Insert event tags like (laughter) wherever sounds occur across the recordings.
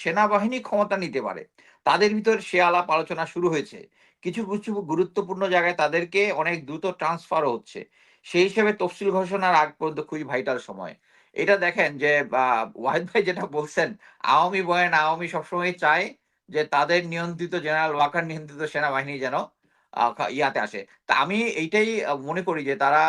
সেনাবাহিনী ক্ষমতা নিতে পারে। তাদের ভিতর সে আলাপ আলোচনা শুরু হয়েছে। কিছু কিছু গুরুত্বপূর্ণ জায়গায় তাদেরকে অনেক দ্রুত ট্রান্সফারও হচ্ছে। সেই হিসেবে তফসিল ঘোষণার আগ পর্যন্ত খুবই ভাইটাল সময়। এটা দেখেন যে ওয়াহিদ ভাই যেটা বলছেন, আওয়ামী বয়ান আওয়ামী সবসময় চায় যে তাদের নিয়ন্ত্রিত জেনারেল ওয়াকার নিয়ন্ত্রিত সেনাবাহিনী যেন ইয়াতে আসে। তা আমি এইটাই মনে করি যে তারা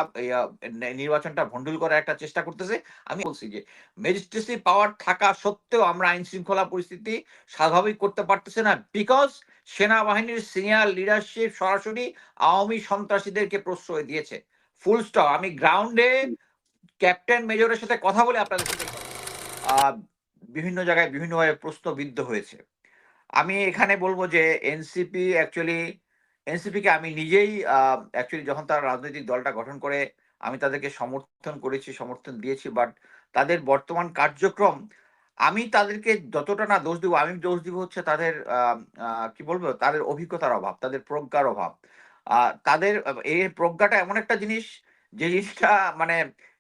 নির্বাচনটা ভন্ডুল করার একটা চেষ্টা করতেছে। আমি বলছি যে ম্যাজিস্ট্রেসি পাওয়ার থাকা সত্ত্বেও আমরা আইন শৃঙ্খলা পরিস্থিতি স্বাভাবিক করতে পারতেছে না বিকজ সেনাবাহিনীর সিনিয়র লিডারশিপ সরাসরি আওয়ামী সন্ত্রাসীদেরকে প্রশ্রয় দিয়েছে। ফুল স্টপ আমি গ্রাউন্ডে ক্যাপ্টেন মেজরের সাথে কথা বলে আপনাদের সাথে বিভিন্ন জায়গায় বিভিন্নভাবে প্রশ্নবিদ্ধ হয়েছে। আমি এখানে বলব যে এনসিপি অ্যাকচুয়ালি এনসিপিকে আমি নিজেই অ্যাকচুয়ালি যখন তারা রাজনৈতিক দলটা গঠন করে, আমি তাদেরকে সমর্থন করেছি, সমর্থন দিয়েছি বাট তাদের বর্তমান কার্যক্রম, আমি তাদেরকে যতটা না দোষ দিব, আমি দোষ দিব হচ্ছে তাদের কি বলব, তাদের অভিজ্ঞতার অভাব, তাদের প্রজ্ঞার অভাব। তাদের এই প্রজ্ঞাটা এমন একটা জিনিস, যে জিনিসটা মানে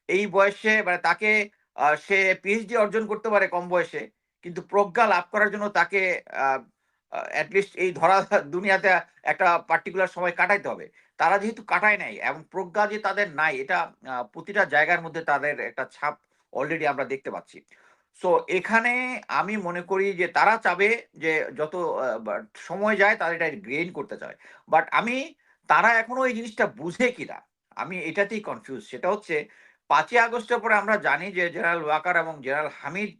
এই বয়সে মানে তাকে সে পিএইচডি অর্জন করতে পারে কম বয়সে, কিন্তু প্রজ্ঞা লাভ করার জন্য তাকে অ্যাটলিস্ট এই ধরা (laughs) দুনিয়াতে একটা পার্টিকুলার সময় কাটাইতে হবে। তারা যেহেতু কাটায় নাই এবং প্রজ্ঞা যে তাদের নাই, এটা প্রতিটা জায়গার মধ্যে তাদের একটা ছাপ অলরেডি আমরা দেখতে পাচ্ছি। সো এখানে আমি মনে করি যে তারা চাবে যে যত সময় যায় তারা এটা গ্রেন করতে চায়। বাট আমি, তারা এখনও এই জিনিসটা বুঝে কিনা, আমি এটাতেই কনফিউজ সেটা হচ্ছে পাঁচই আগস্টের পরে আমরা জানি যে জেনারেল ওয়াকার এবং জেনারেল হামিদ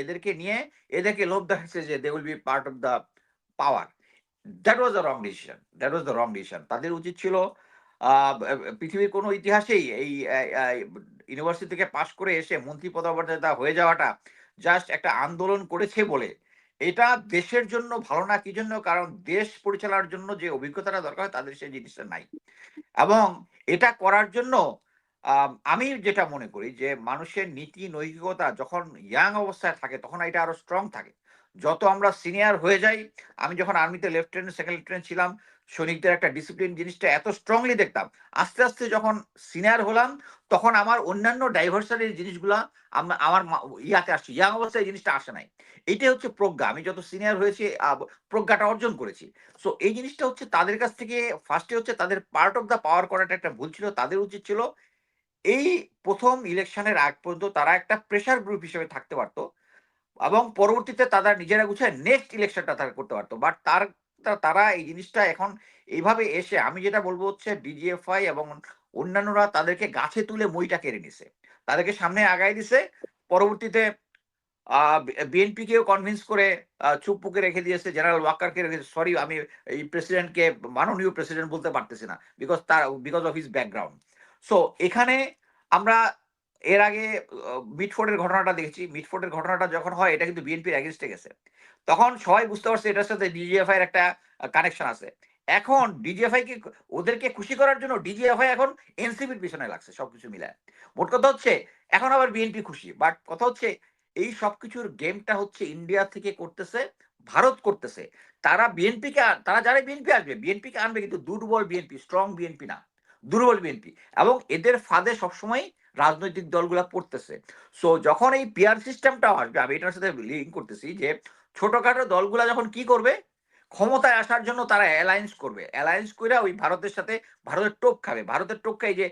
এদেরকে নিয়ে এদেরকে লোভ দেখাচ্ছে যে they will be part of the power that was the wrong decision that was the wrong decision তাদের উচিত ছিল পৃথিবীর কোনো ইতিহাসেই এই ইউনিভার্সিটি থেকে পাশ করে এসে মন্ত্রী পদমর্যাদা হয়ে যাওয়াটা জাস্ট একটা আন্দোলন করেছে বলে। এটা দেশের জন্য ভালো না, কি জন্য? কারণ দেশ পরিচালনার জন্য যে অভিজ্ঞতাটা দরকার তাদের সেই জিনিসটা নাই। এবং এটা করার জন্য আমি যেটা মনে করি যে, মানুষের নীতি নৈতিকতা যখন ইয়াং অবস্থায় থাকে, তখন এটা আরও স্ট্রং থাকে। যত আমরা সিনিয়র হয়ে যাই, আমি যখন আর্মিতে লেফটেন্যান্ট সেকেন্ড লেফটেন্যান্ট ছিলাম, সৈনিকদের একটা ডিসিপ্লিন জিনিসটা এত স্ট্রংলি দেখতাম। আস্তে আস্তে যখন সিনিয়র হলাম, তখন আমার অন্যান্য ডাইভার্সারির জিনিসগুলা আমার ইয়াতে আসছে। ইয়াং অবস্থায় জিনিসটা আসে নাই। এটাই হচ্ছে প্রজ্ঞা। আমি যত সিনিয়র হয়েছি প্রজ্ঞাটা অর্জন করেছি। সো এই জিনিসটা হচ্ছে তাদের কাছ থেকে ফার্স্টে হচ্ছে তাদের পার্ট অফ দ্য পাওয়ার করাটা একটা ভুল ছিল, তাদের উচিত ছিল এই প্রথম ইলেকশনের আগ পর্যন্ত তারা একটা প্রেশার গ্রুপ হিসেবে থাকতে পারতো এবং পরবর্তীতে তারা নিজেরা গুছায় নেক্সট ইলেকশনটা তারা করতে পারতো। বাট তার, তারা এই জিনিসটা এখন এইভাবে এসে আমি যেটা বলব হচ্ছে ডিজিএফআই এবং অন্যান্যরা তাদেরকে গাছে তুলে মইটা কেড়ে নিছে। তাদেরকে সামনে আগাই দিছে। পরবর্তীতে বিএনপি কেও কনভিন্স করে চুপ পুকে রেখে দিয়েছে জেনারেল ওয়াকারকে রেখে সরি আমি এই প্রেসিডেন্টকে মাননীয় প্রেসিডেন্ট বলতে পারতেছি না বিকজ তার because of his background so এখানে আমরা এর আগে মিটফোর্ডের ঘটনাটা দেখেছি। মিটফোর্ডের ঘটনাটা যখন হয়, এটা কিন্তু বিএনপির অ্যাগেনস্টে গেছে। তখন সবাই বুঝতে পারছে এটার সাথে ডিজিএফআই এর একটা কানেকশন আছে। এখন ডিজিএফআই কে ওদেরকে খুশি করার জন্য ডিজিএফআই এখন এনসিপির পিছনে লাগছে সবকিছু মিলে। মোট কথা হচ্ছে, এখন আবার বিএনপি খুশি। বাট কথা হচ্ছে, এই সবকিছুর গেমটা হচ্ছে ইন্ডিয়া থেকে করতেছে, ভারত করতেছে। তারা বিএনপিকে তারা যারা বিএনপি আসবে। বিএনপিকে আনবে কিন্তু দুর্বল বিএনপি স্ট্রং বিএনপি না। দুর্বল বিএনপি। এবং এদের ফাঁদে সবসময় রাজনৈতিক দলগুলা পড়তেছে। সো যখন এই পিয়ার সিস্টেমটা আসবে, আমি এটার সাথে লিঙ্ক করতেছি যে, ছোটখাটো দলগুলা যখন কি করবে? ক্ষমতায় আসার জন্য তারা অ্যালায়েন্স করবে। অ্যালায়েন্স করে ওই ভারতের সাথে ভারতের টোপ খাবে। ভারতের টোপ খাই যে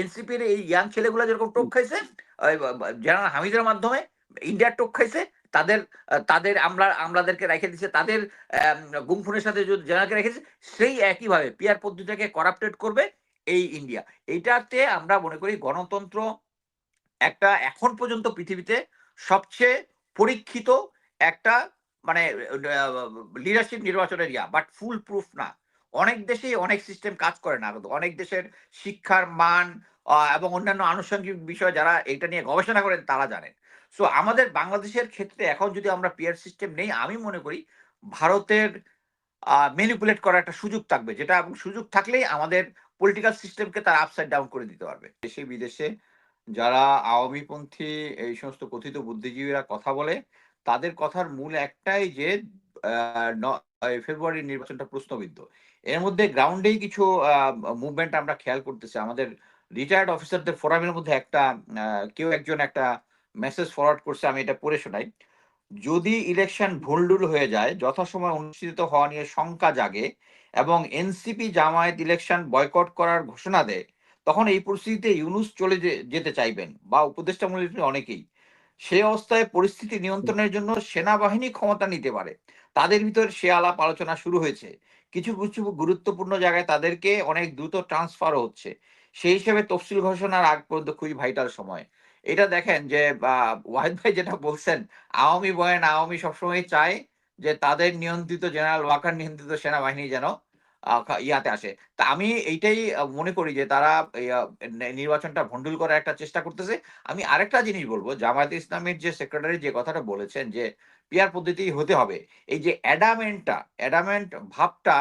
এনসিপির এই ইয়াং ছেলেগুলা যেরকম টোপ খাইছে জেনারেল হামিদের মাধ্যমে ইন্ডিয়ার টোপ খাইছে, তাদের তাদের আমরা, আমলাদেরকে রেখে দিচ্ছে তাদের গুমফুনের সাথে জেনারেলকে রেখেছে সেই একইভাবে পিয়ার পদ্ধতিটাকে করাপ্টেড করবে। এই ইন্ডিয়া এইটাতে আমরা মনে করি গণতন্ত্র একটা এখন পর্যন্ত পৃথিবীতে সবচেয়ে পরীক্ষিত একটা মানে লিডারশিপ নির্বাচনের ইয়া বাট ফুল প্রুফ না। অনেক দেশেই অনেক সিস্টেম কাজ করে না। অনেক দেশের শিক্ষার মান এবং অন্যান্য আনুষঙ্গিক বিষয় যারা এটা নিয়ে গবেষণা করেন তারা জানেন। সো আমাদের বাংলাদেশের ক্ষেত্রে এখন যদি আমরা পিয়ার সিস্টেম নেই, আমি মনে করি ভারতের ম্যানিপুলেট করার একটা সুযোগ থাকবে। যেটা এবং সুযোগ থাকলেই আমাদের পলিটিক্যাল সিস্টেমকে তারা আপসাইড ডাউন করে দিতে পারবে। দেশে, বিদেশে যারা আওয়ামীপন্থী এই সমস্ত কথিত বুদ্ধিজীবীরা কথা বলে, তাদের কথার মূল একটাই যে ফেব্রুয়ারির নির্বাচনটা প্রশ্নবিদ্ধ। এর মধ্যে গ্রাউন্ডেই কিছু মুভমেন্ট আমরা খেয়াল করতেছি। আমাদের রিটায়ার্ড অফিসারদের ফোরামের মধ্যে একটা কেউ একজন একটা মেসেজ ফরওয়ার্ড করছে, আমি এটা পড়ে শোনাই। যদি ইলেকশন ভুলডুল হয়ে যায়, যথাসময়ে অনুষ্ঠিত হওয়া নিয়ে শঙ্কা জাগে এবং এনসিপি জামায়াত ইলেকশন বয়কট করার ঘোষণা দেয়, তখন এই পরিস্থিতিতে ইউনুস চলে যেতে চাইবেন বা উপদেষ্টা মন্ডলী অনেকেই। সে অবস্থায় পরিস্থিতি নিয়ন্ত্রণের জন্য সেনাবাহিনী ক্ষমতা নিতে পারে। তাদের ভিতর সে আলাপ আলোচনা শুরু হয়েছে। কিছু কিছু গুরুত্বপূর্ণ জায়গায় তাদেরকে অনেক দ্রুত ট্রান্সফারও হচ্ছে। সেই হিসেবে তফসিল ঘোষণার আগ পর্যন্ত খুবই ভাইটাল সময়। এটা দেখেন যে ওয়াহিদ ভাই যেটা বলছেন, আওয়ামী বয়ান আওয়ামী সবসময় চায় যে তাদের নিয়ন্ত্রিত জেনারেল ওয়াকার নিয়ন্ত্রিত সেনাবাহিনী যেন ইয়াতে আসে। তা আমি এইটাই মনে করি যে তারা নির্বাচনটা ভন্ডুল করার একটা চেষ্টা করতেছে। আমি আরেকটা জিনিস বলব, জামায়াত ইসলামের যে সেক্রেটারি যে কথাটা বলেছেন যে, পিয়ার পদ্ধতি হতে হবে। এই যে অ্যাডামেন্টটা, অ্যাডামেন্ট ভাবটা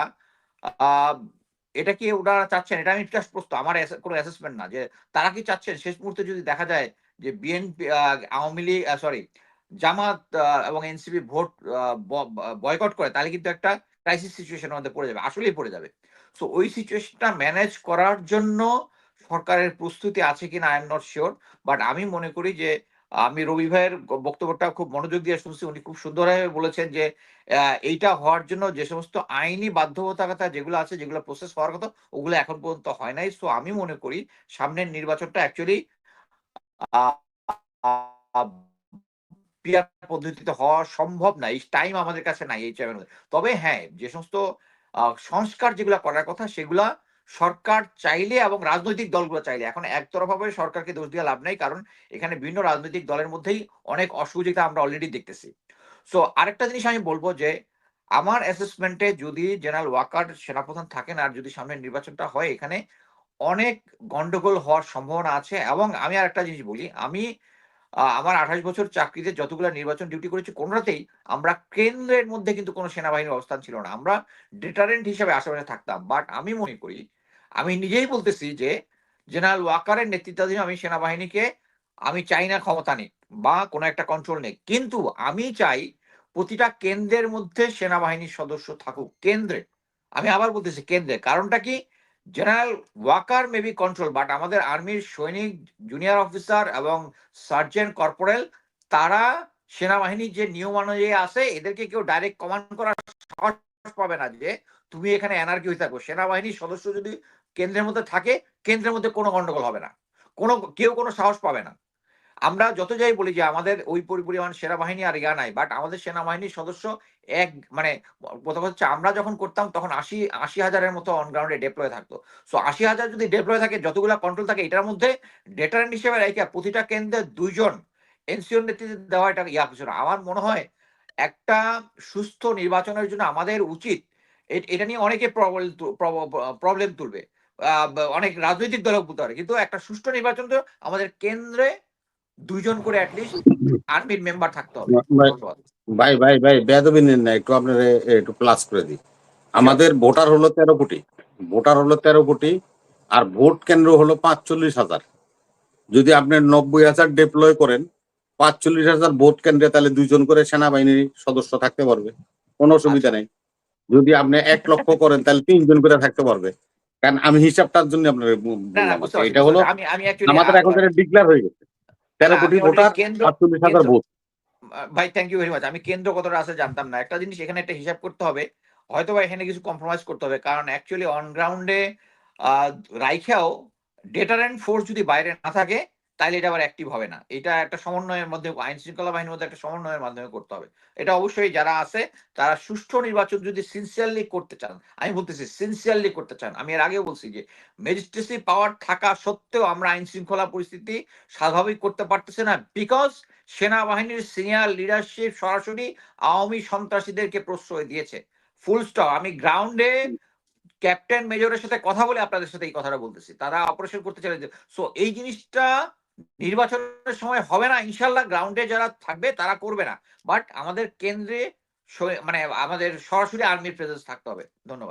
এটা কি ওনারা চাচ্ছেন? এটা আমি প্রশ্ন, আমার কোনো অ্যাসেসমেন্ট না যে তারা কি চাচ্ছেন? শেষ মুহূর্তে যদি দেখা যায় যে বিএনপি আওয়ামী লীগ সরি জামাত এবং এনসিপি ভোট বয়কট করে, তাহলে কিন্তু একটা ক্রাইসিস সিচুয়েশনের মধ্যে পড়ে যাবে, আসলেই পড়ে যাবে। সো ওই সিচুয়েশনটা ম্যানেজ করার জন্য সরকারের প্রস্তুতি আছে কিনা I am not sure but আমি মনে করি যে, আমি রবি ভাইয়ের বক্তব্যটা খুব মনোযোগ দিয়ে শুনছি, উনি খুব সুন্দরভাবে বলেছেন যে এইটা হওয়ার জন্য যে সমস্ত আইনি বাধ্যবাধকতা যেগুলো আছে, যেগুলো প্রসেস হওয়ার কথা, ওগুলো এখন পর্যন্ত হয় নাই। সো আমি মনে করি সামনের নির্বাচনটা অ্যাকচুয়ালি পিয়ার পদ্ধতিতে হওয়া সম্ভব না, এই টাইম আমাদের কাছে নাই, এই টাইমের তবে হ্যাঁ যে সমস্ত সংস্কার যেগুলো করার কথা, সেগুলা সরকার চাইলে এবং রাজনৈতিক দলগুলো চাইলে। এখন একতরফাভাবে সরকারকে দোষ দিয়ে লাভ নাই, কারণ এখানে বিভিন্ন রাজনৈতিক দলের মধ্যেই অনেক অসুবিধা আমরা অলরেডি দেখতেছি। সো আরেকটা জিনিস আমি বলব যে, আমার অ্যাসেসমেন্টে যদি জেনারেল ওয়াকার সেনাপ্রধান থাকেন আর যদি সামনে নির্বাচনটা হয় এখানে অনেক গন্ডগোল হওয়ার সম্ভাবনা আছে এবং আমি আর একটা জিনিস বলি, আমি আমার আঠাশ বছর চাকরিতে যতগুলো নির্বাচন ডিউটি করেছি কোনোটাতেই আমরা কেন্দ্রের মধ্যে কিন্তু কোনো সেনাবাহিনীর অবস্থান ছিল না। আমরা ডেটারেন্ট হিসেবে আশেপাশে থাকতাম। বাট আমি মনে করি, আমি নিজেই বলতেছি যে, জেনারেল ওয়াকারের নেতৃত্বাধীন আমি সেনাবাহিনীকে, আমি চাই না ক্ষমতা নেই বা কোনো একটা কন্ট্রোল নেই কিন্তু আমি চাই প্রতিটা কেন্দ্রের মধ্যে সেনাবাহিনীর সদস্য থাকুক। কেন্দ্রে। আমি আবার বলতেছি কেন্দ্রে। কারণটা কি? General Waker may be control but আমাদের আর্মির সৈনিক জুনিয়র অফিসার এবং সার্জেন্ট কর্পোরেল তারা সেনাবাহিনীর যে নিয়ম অনুযায়ী আছে, এদেরকে কেউ ডাইরেক্ট কমান্ড করার সাহস পাবে না যে তুমি এখানে এনার্কি হয়ে থাকো। সেনাবাহিনীর সদস্য যদি কেন্দ্রের মধ্যে থাকে, কেন্দ্রের মধ্যে কোনো গন্ডগোল হবে না। কোনো, কেউ কোনো সাহস পাবে না। আমরা যত যাই বলি যে আমাদের ওই পরি- পরিমাণ সেনাবাহিনী আর ইয়া নাই বাট আমাদের সেনাবাহিনীর সদস্য এক মানে প্রথম হচ্ছে আমরা যখন করতাম তখন আশি আশি হাজারের মতো অনগ্রাউন্ডে ডেপ্লয় থাকতো। সো আশি হাজার যদি ডেপ্লয় থাকে, যতগুলো কন্ট্রোল থাকে, এটার মধ্যে ডেটারেন্ট হিসেবে রেখে প্রতিটা কেন্দ্রে দুইজন এনসিওর নেতৃত্বে দেওয়া এটা ইয়া কিছু না। আমার মনে হয় একটা সুস্থ নির্বাচনের জন্য আমাদের উচিত এটা নিয়ে অনেকে প্রবলেম তুলবে। অনেক রাজনৈতিক দলও বলতে পারে, কিন্তু একটা সুষ্ঠু নির্বাচন তো আমাদের কেন্দ্রে দুইজন করে অ্যাটলিস্ট আর্মির মেম্বার থাকতে হবে। ভাই ভাই ভাই ভাই বেদবি নিন না একটু আপনার একটু প্লাস করে দিই। আমাদের ভোটার হলো তেরো কোটি। ভোটার হলো তেরো কোটি আর ভোট কেন্দ্র হলো পাঁচচল্লিশ হাজার। যদি আপনি নব্বই হাজার ডিপ্লয় করেন পাঁচচল্লিশ হাজার ভোট কেন্দ্রে তাহলে দুইজন করে সেনাবাহিনীর সদস্য থাকতে পারবে। কোনো অসুবিধা আচ্ছা। নেই। যদি আপনি এক লক্ষ করেন তাহলে তিনজন করে থাকতে পারবে। কারণ আমি হিসাবটার জন্য আপনার এটা হলো আমি আমি আমাদের এখন ডিক্লেয়ার হয়ে গেছে। তেরো কোটি ভোটার কেন্দ্র হাজার ভোট। ভাই থ্যাংক ইউ ভেরি মাচ আমি কেন্দ্র কতটা আছে জানতাম না। একটা জিনিস এখানে একটা হিসাব করতে হবে। হয়তো বা এখানে কিছু কম্প্রোমাইজ করতে হবে। কারণ অ্যাকচুয়ালি অন গ্রাউন্ডে রাইখাও ডেটারেন্ট ফোর্স যদি বাইরে না থাকে তাহলে এটা আবার অ্যাক্টিভ হবে না। এটা একটা সমন্বয়ের মধ্যে, আইন শৃঙ্খলা বাহিনীর মধ্যে একটা সমন্বয়ের মাধ্যমে করতে হবে। এটা অবশ্যই যারা আছে, তারা সুষ্ঠু নির্বাচন যদি সিনসিয়ারলি করতে চান, আমি বলতেছি সিনসিয়ারলি করতে চান, আমি এর আগেও বলছি যে ম্যাজিস্ট্রেসি পাওয়ার থাকা সত্ত্বেও আমরা আইন শৃঙ্খলা পরিস্থিতি স্বাভাবিক করতে পারতেছি না বিকজ সেনাবাহিনীর সিনিয়র লিডারশিপ সরাসরি আওয়ামী সন্ত্রাসীদেরকে প্রশ্রয় দিয়েছে। ফুল স্টপ আমি গ্রাউন্ডে ক্যাপ্টেন মেজরের সাথে কথা বলে আপনাদের সাথে এই কথাটা বলতেছি। তারা অপারেশন করতে চাইছে সো এই জিনিসটা নির্বাচনের সময় হবে না, ইনশাল্লাহ গ্রাউন্ডে যারা থাকবে তারা করবে না। বাট আমাদের কেন্দ্রে মানে আমাদের সরাসরি আর্মির প্রেজেন্স থাকতে হবে। ধন্যবাদ।